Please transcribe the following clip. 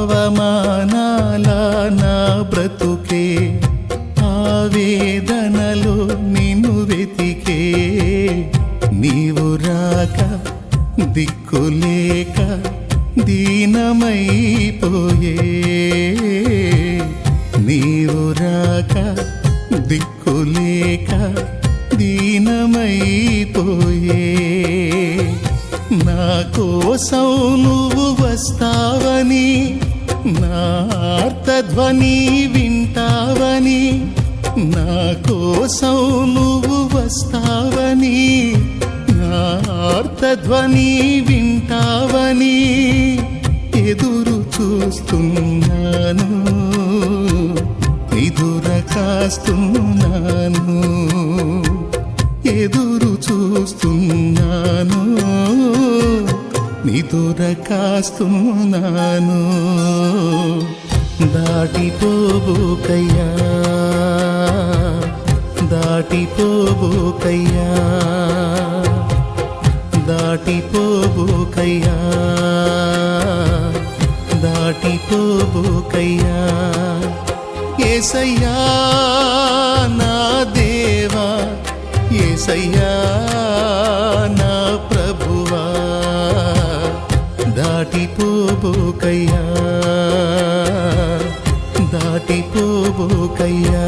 అవమానాల నా బ్రతుకే ఆవేదనలో నిన్ను వెతికే. నీవు రాక దిక్కులేక దీనమైపోయే. నీవు రాక దిక్కులేక దీనమైపోయే. నా కోసం నువ్వు వస్తావని ఆర్తధ్వని వింటావని నా కోసం నువ్వు వస్తావని నా ఆర్తధ్వని వింటావని ఎదురు చూస్తున్నాను ఎదుర కాస్తున్నాను ఎదురు చూస్తున్నాను. నిదుర కాస్తున్నాను దాటిపోబోకయ్యా దాటిపోబోకయ్యా దాటిపోబోకయ్యా దాటిపోబోకయ్యా ఏసయ్యా నా దేవా ఏసయ్యా దాటిపోబోకయ్యా దాటిపోబోకయ్యా